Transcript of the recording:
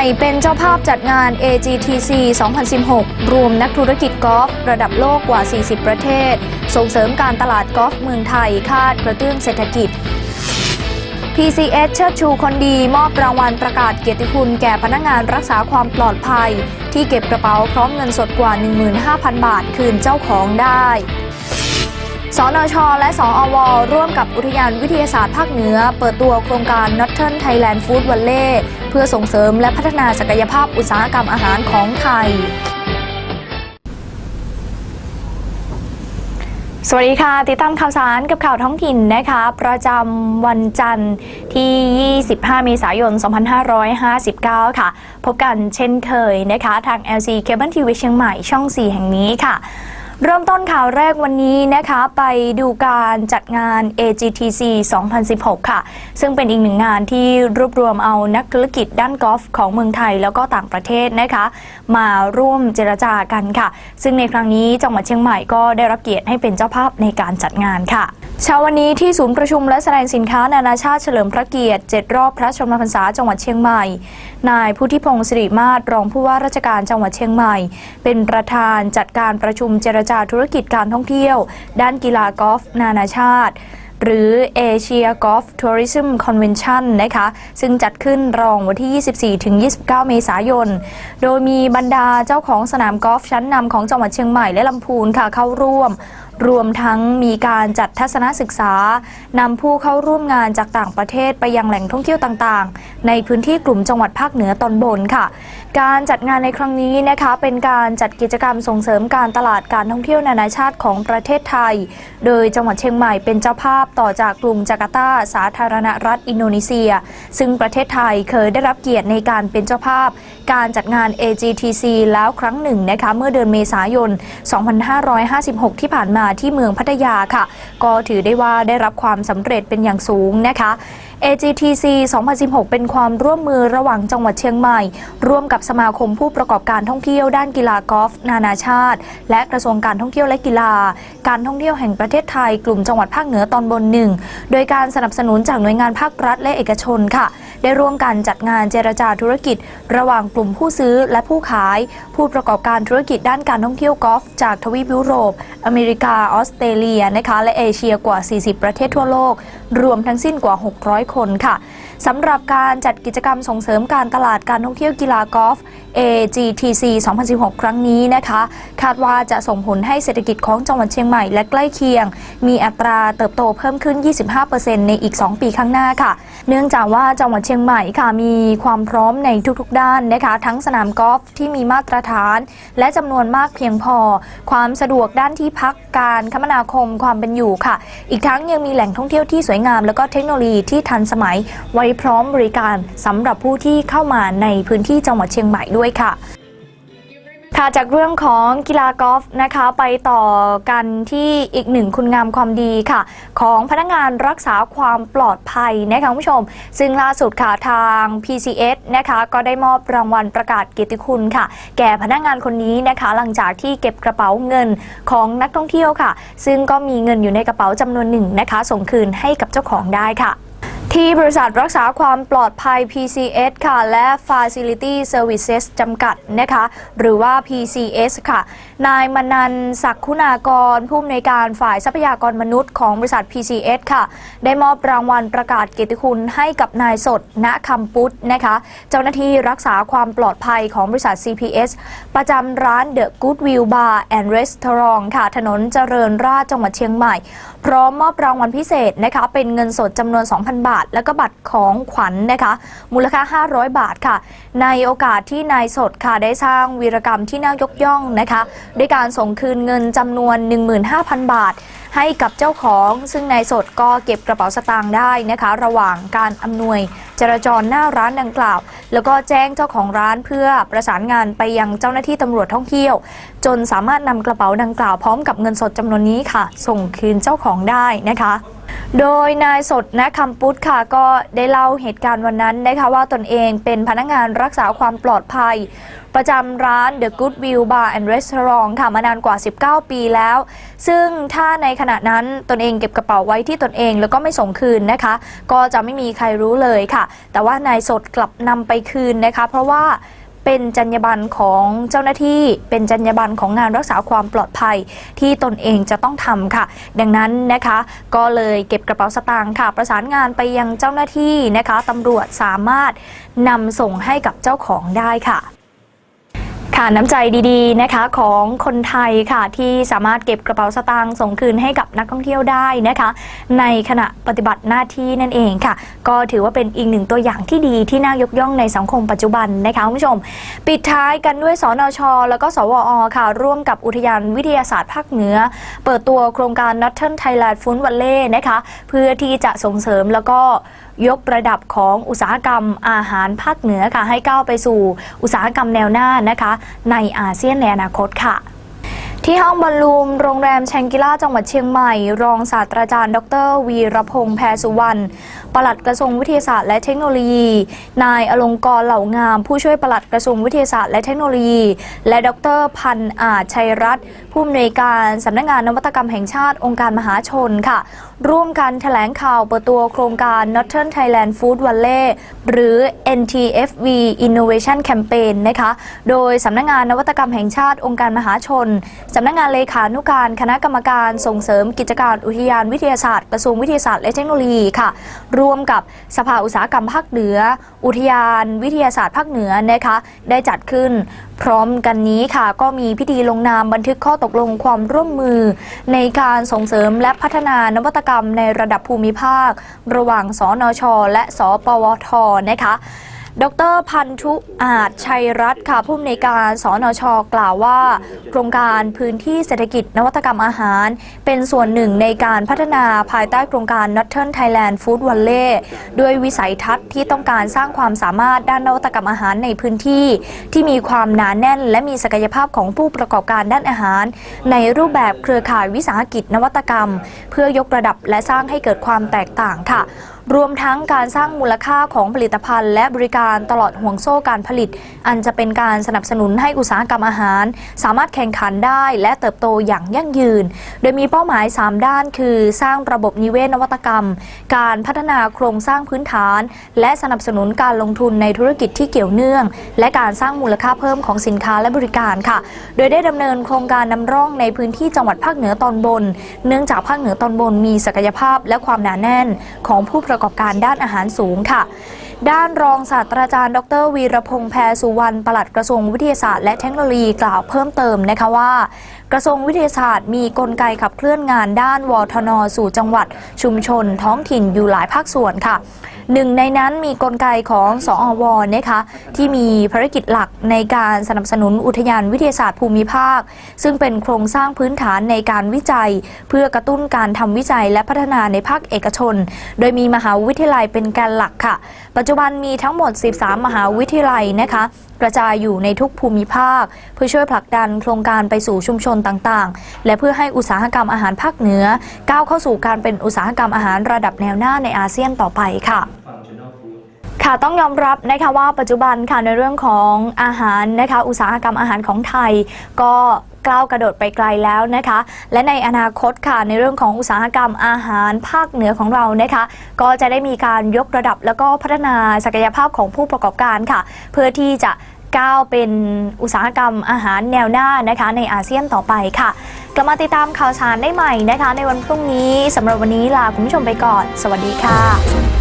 เชียงใหม่เป็นเจ้าภาพจัดงาน AGTC 2016 รวมนักธุรกิจกอล์ฟระดับโลกกว่า 40 ประเทศ ส่งเสริมการตลาดกอล์ฟเมืองไทย คาดกระเตื้องเศรษฐกิจ PCS เชิดชูคนดีมอบรางวัลประกาศเกียรติคุณแก่พนักงานรักษาความปลอดภัย ที่เก็บกระเป๋าพร้อมเงินสดกว่า 15,000 บาทคืนเจ้าของได้ สนช และสอว ร่วมกับอุทยานวิทยาศาสตร์ภาคเหนือ เปิดตัวโครงการ Northern Thailand Food Valley เพื่อส่งเสริมและพัฒนาศักยภาพอุตสาหกรรมอาหารของไทย สวัสดีค่ะ ติดตามข่าวสารกับข่าวท้องถิ่นนะคะ ประจำวันจันทร์ที่ 25 เมษายน 2559 ค่ะ พบกันเช่นเคยนะคะ ทาง LC Cable TV เชียงใหม่ช่อง 4 แห่งนี้ค่ะ เริ่มต้นข่าวแรกวันนี้นะคะไปดูการจัดงาน AGTC 2016 ค่ะ ซึ่งเป็นอีกหนึ่งงานที่รวบรวมเอานักธุรกิจด้านกอล์ฟของเมืองไทยแล้วก็ต่างประเทศนะคะ มาร่วมเจรจากันค่ะ ซึ่งในครั้งนี้จังหวัดเชียงใหม่ก็ได้รับเกียรติให้เป็นเจ้าภาพในการจัดงานค่ะ เช้าวันนี้ที่ศูนย์ประชุมและแสดงสินค้านานาชาติเฉลิมพระเกียรติ 7 รอบพระชนมพรรษาจังหวัดเชียงใหม่ นายพุทธิพงศ์สิริมาศรองผู้ว่าราชการจังหวัดเชียงใหม่ เป็นประธานจัดการประชุมเจรจาธุรกิจการท่องเที่ยว ด้านกีฬากอล์ฟนานาชาติ หรือ Asia Golf Tourism Convention นะคะซึ่งจัดขึ้นรองวันที่ 24-29 เมษายน โดยมีบรรดาเจ้าของสนามกอล์ฟชั้นนำของจังหวัดเชียงใหม่และลำพูนค่ะเข้าร่วม รวมทั้งมีการจัดทัศนศึกษานำผู้เข้าร่วมงานจากต่างประเทศไปยังแหล่งท่องเที่ยวต่างๆ ในพื้นที่กลุ่มจังหวัดภาคเหนือตอนบนค่ะ การจัดงานในครั้งนี้นะคะเป็นการจัดกิจกรรมส่งเสริมการตลาดการท่องเที่ยวนานาชาติของประเทศไทย โดยจังหวัดเชียงใหม่เป็นเจ้าภาพต่อจากกรุงจาการ์ตา สาธารณรัฐอินโดนีเซีย ซึ่งประเทศไทยเคยได้รับเกียรติในการเป็นเจ้าภาพ การจัดงาน AGTC แล้วครั้งหนึ่งนะคะเมื่อเดือนเมษายน 2556 ที่ผ่านมาที่เมืองพัทยาค่ะ ก็ถือได้ว่าได้รับความสำเร็จเป็นอย่างสูงนะคะ AGTC 2016 เป็นความร่วมมือระหว่างจังหวัดเชียงใหม่ ร่วมกับสมาคมผู้ประกอบการท่องเที่ยวด้านกีฬากอล์ฟนานาชาติ และกระทรวงการท่องเที่ยวและกีฬา การท่องเที่ยวแห่งประเทศไทยกลุ่มจังหวัดภาคเหนือตอนบนหนึ่งโดยการสนับสนุนจากหน่วยงานภาครัฐและเอกชนค่ะ ได้ร่วมกันจัดงานเจรจาธุรกิจ ระหว่างกลุ่มผู้ซื้อและผู้ขาย ผู้ประกอบการธุรกิจด้านการท่องเที่ยวกอล์ฟจากทวีปยุโรป อเมริกา ออสเตรเลียนะคะและเอเชียกว่า 40 ประเทศทั่วโลก รวมทั้งสิ้นกว่า 600 คนค่ะสำหรับการจัดกิจกรรมส่งเสริมการตลาดการท่องเที่ยวกีฬากอล์ฟ AGTC 2016 ครั้งนี้นะคะ คาดว่าจะส่งผลให้เศรษฐกิจของจังหวัดเชียงใหม่และใกล้เคียง มีอัตราเติบโตเพิ่มขึ้น 25%ในอีก 2 ปีข้างหน้าค่ะ เนื่องจากว่าจังหวัดเชียงใหม่ค่ะมีความพร้อมในทุกๆ ด้านนะคะทั้งสนามกอล์ฟที่มีมาตรฐาน และจำนวนมากเพียงพอ ความสะดวกด้านที่พักการคมนาคมความเป็นอยู่ค่ะ อีกทั้งยังมีแหล่งท่องเที่ยวที่สวยงาม แล้วก็เทคโนโลยีที่ทันสมัยไว้พร้อมบริการสำหรับผู้ที่เข้ามาในพื้นที่จังหวัดเชียงใหม่ด้วยค่ะ ค่ะจากเรื่องของกีฬากอล์ฟนะคะไปต่อกันที่อีกหนึ่งคุณงามความดีค่ะ ของพนักงานรักษาความปลอดภัยนะคะคุณผู้ชม ซึ่งล่าสุดค่ะทาง PCS นะคะก็ได้มอบรางวัลประกาศเกียรติคุณค่ะ แก่พนักงานคนนี้นะคะ หลังจากที่เก็บกระเป๋าเงินของนักท่องเที่ยวค่ะ ซึ่งก็มีเงินอยู่ในกระเป๋าจำนวนหนึ่งนะคะ ส่งคืนให้กับเจ้าของได้ค่ะ ที่บริษัทรักษาความปลอดภัย PCS ค่ะ และ Facility Services จำกัดนะคะ หรือว่า PCS ค่ะ นายมนันศักดิ์คุณากร ผู้อำนวยการฝ่ายทรัพยากรมนุษย์ของบริษัท PCS ค่ะ ได้มอบรางวัลประกาศเกียรติคุณให้กับนายสด ณคำปุตนะคะ เจ้าหน้าที่รักษาความปลอดภัยของบริษัท CPS ประจำร้าน The Goodwill Bar and Restaurant ค่ะ ถนนเจริญราษฎร์จังหวัดเชียงใหม่ พร้อมมอบรางวัลพิเศษนะคะ เป็นเงินสดจำนวน 2,000 บาทและก็บัตรของขวัญนนะคะ มูลค่า 500 บาทค่ะ ในโอกาสที่นายสดค่ะได้สร้างวีรกรรมที่น่ายกย่องนะคะ ด้วยการส่งคืนเงินจำนวน 15,000 บาท ให้กับเจ้าของ ซึ่งนายสดก็เก็บกระเป๋าสตางค์ได้นะคะ ระหว่างการอำนวยจราจรหน้าร้านดังกล่าว แล้วก็แจ้งเจ้าของร้านเพื่อประสานงานไปยังเจ้าหน้าที่ตำรวจท่องเที่ยว จนสามารถนำกระเป๋าดังกล่าวพร้อมกับเงินสดจำนวนนี้ค่ะ ส่งคืนเจ้าของได้นะคะโดยนายสดนะคำปุตค่ะก็ได้เล่าเหตุการณ์วันนั้นนะคะว่าตนเองเป็นพนักงานรักษาความปลอดภัยประจำร้าน The Good View Bar and Restaurant ค่ะมานานกว่า 19 ปีแล้ว ซึ่งถ้าในขณะนั้นตนเองเก็บกระเป๋าไว้ที่ตนเองแล้วก็ไม่ส่งคืนนะคะ ก็จะไม่มีใครรู้เลยค่ะ แต่ว่านายสดกลับนำไปคืนนะคะ เพราะว่าเป็นจรรยาบรรณของเจ้าหน้าที่ เป็นจรรยาบรรณของงานรักษาความปลอดภัยที่ตนเองจะต้องทำค่ะ ดังนั้นนะคะ ก็เลยเก็บกระเป๋าสตางค์ค่ะ ประสานงานไปยังเจ้าหน้าที่นะคะตำรวจสามารถนำส่งให้กับเจ้าของได้ค่ะ ค่ะน้ำใจดีๆนะคะของคนไทยค่ะที่สามารถเก็บกระเป๋าสตางค์ส่งคืนให้กับนักท่องเที่ยวได้นะคะ ในขณะปฏิบัติหน้าที่นั่นเองค่ะ ก็ถือว่าเป็นอีกหนึ่งตัวอย่างที่ดีที่น่ายกย่องในสังคมปัจจุบันนะคะคุณผู้ชม ปิดท้ายกันด้วยสนช แล้วก็สวอค่ะ ร่วมกับอุทยานวิทยาศาสตร์ภาคเหนือ เปิดตัวโครงการ Northern Thailand f o o d v a l l e y นะคะเพื่อที่จะส่งเสริมแล้วก็ ยกระดับของอุตสาหกรรมอาหารภาคเหนือค่ะให้ก้าวไปสู่อุตสาหกรรมแนวหน้านะคะ ในอาเซียนในอนาคตค่ะ ที่ห้องบอลลูมโรงแรมแชงกิล่าจังหวัดเชียงใหม่ รองศาสตราจารย์ ดร วีรพงษ์แพรสุวรรณปลัดกระทรวงวิทยาศาสตร์และเทคโนโลยี นายอลงกรเหล่างาม ผู้ช่วยปลัดกระทรวงวิทยาศาสตร์และเทคโนโลยี และดรพันธ์อาจชัยรัตน์ผู้อำนวยการสำนักงานนวัตกรรมแห่งชาติองค์การมหาชนค่ะ ร่วมกันแถลงข่าวเปิดตัวโครงการ Northern Thailand Food Valley หรือ NTFV Innovation Campaign นะคะโดยสำนักงานนวัตกรรมแห่งชาติองค์การมหาชนสำนักงานเลขานุการคณะกรรมการส่งเสริมกิจการอุทยานวิทยาศาสตร์กระทรวงวิทยาศาสตร์และเทคโนโลยีค่ะ ร่วมกับสภาอุตสาหกรรมภาคเหนือ อุทยานวิทยาศาสตร์ภาคเหนือนะคะได้จัดขึ้นพร้อมกันนี้ค่ะ ก็มีพิธีลงนามบันทึกข้อตกลงความร่วมมือ ในการส่งเสริมและพัฒนานวัตกรรมในระดับภูมิภาค ระหว่างสนช และสปวทนะคะ ดรพันธุอาจชัยรัตน์ค่ะผู้อำนวยการสนช กล่าวว่า โครงการพื้นที่เศรษฐกิจนวัตกรรมอาหาร เป็นส่วนหนึ่งในการพัฒนาภายใต้โครงการ Northern Thailand Food Valley ด้วยวิสัยทัศน์ที่ต้องการสร้างความสามารถด้านนวัตกรรมอาหารในพื้นที่ ที่มีความหนาแน่น และมีศักยภาพของผู้ประกอบการด้านอาหาร ในรูปแบบเครือข่ายวิสาหกิจนวัตกรรม เพื่อยกระดับและสร้างให้เกิดความแตกต่างค่ะ รวมทั้งการสร้างมูลค่าของผลิตภัณฑ์ และบริการตลอดห่วงโซ่การผลิต อันจะเป็นการสนับสนุนให้อุตสาหกรรมอาหาร สามารถแข่งขันได้และเติบโตอย่างยั่งยืน โดยมีเป้าหมาย 3 ด้าน คือ สร้างระบบนิเวศนวัตกรรม การพัฒนาโครงสร้างพื้นฐาน และสนับสนุนการลงทุนในธุรกิจที่เกี่ยวเนื่อง และการสร้างมูลค่าเพิ่มของสินค้าและบริการค่ะ โดยได้ดำเนินโครงการนำร่องในพื้นที่จังหวัดภาคเหนือตอนบน เนื่องจากภาคเหนือตอนบนมีศักยภาพและความหนาแน่นของผู้ประกอบการด้านอาหารสูงค่ะ ด้านรองศาสตราจารย์ ดร วีรพงษ์แพรสุวรรณปลัดกระทรวงวิทยาศาสตร์และเทคโนโลยีกล่าวเพิ่มเติมนะคะว่า กระทรวงวิทยาศาสตร์มีกลไกขับเคลื่อนงานด้านวทนสู่จังหวัดชุมชนท้องถิ่นอยู่หลายภาคส่วนค่ะหนึ่งในนั้นมีกลไกของสอวนะคะที่มีภารกิจหลักในการสนับสนุนอุทยานวิทยาศาสตร์ภูมิภาค ซึ่งเป็นโครงสร้างพื้นฐานในการวิจัย เพื่อกระตุ้นการทำวิจัยและพัฒนาในภาคเอกชน โดยมีมหาวิทยาลัยเป็นแกนหลักค่ะ ปัจจุบันมีทั้งหมด 13 มหาวิทยาลัยนะคะ กระจายอยู่ในทุกภูมิภาค เพื่อช่วยผลักดันโครงการไปสู่ชุมชนต่างๆ และเพื่อให้อุตสาหกรรมอาหารภาคเหนือ ก้าวเข้าสู่การเป็นอุตสาหกรรมอาหารระดับแนวหน้าในอาเซียนต่อไปค่ะค่ะต้องยอมรับนะคะว่าปัจจุบันค่ะในเรื่องของอาหารนะคะอุตสาหกรรมอาหารของไทย ก็ก้าวกระโดดไปไกลแล้วนะคะ และในอนาคตค่ะในเรื่องของอุตสาหกรรมอาหารภาคเหนือของเรานะคะ ก็จะได้มีการยกระดับแล้วก็พัฒนาศักยภาพของผู้ประกอบการค่ะ เพื่อที่จะ ก้าวเป็นอุตสาหกรรมอาหารแนวหน้านะคะ ในอาเซียนต่อไปค่ะ กลับมาติดตามข่าวสารได้ใหม่นะคะ ในวันพรุ่งนี้สำหรับวันนี้ลาคุณผู้ชมไปก่อน สวัสดีค่ะ